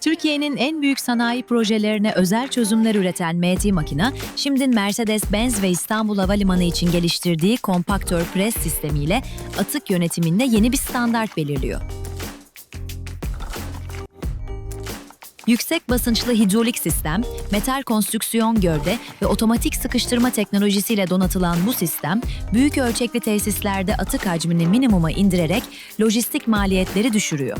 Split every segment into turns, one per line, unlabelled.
Türkiye'nin en büyük sanayi projelerine özel çözümler üreten MT Makina, şimdi Mercedes-Benz ve İstanbul Havalimanı için geliştirdiği kompaktör pres sistemiyle atık yönetiminde yeni bir standart belirliyor. Yüksek basınçlı hidrolik sistem, metal konstrüksiyon gövde ve otomatik sıkıştırma teknolojisiyle donatılan bu sistem, büyük ölçekli tesislerde atık hacmini minimuma indirerek lojistik maliyetleri düşürüyor.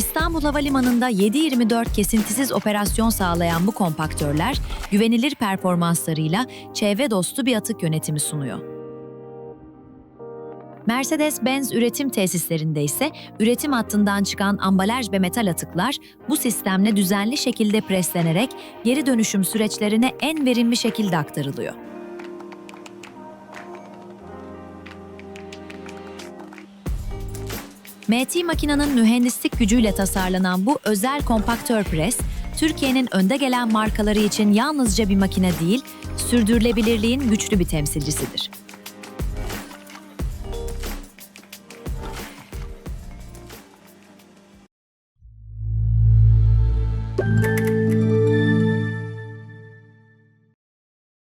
İstanbul Havalimanı'nda 7-24 kesintisiz operasyon sağlayan bu kompaktörler, güvenilir performanslarıyla çevre dostu bir atık yönetimi sunuyor. Mercedes-Benz üretim tesislerinde ise üretim hattından çıkan ambalaj ve metal atıklar bu sistemle düzenli şekilde preslenerek geri dönüşüm süreçlerine en verimli şekilde aktarılıyor. MT makinanın mühendislik gücüyle tasarlanan bu özel kompaktör pres, Türkiye'nin önde gelen markaları için yalnızca bir makine değil, sürdürülebilirliğin güçlü bir temsilcisidir.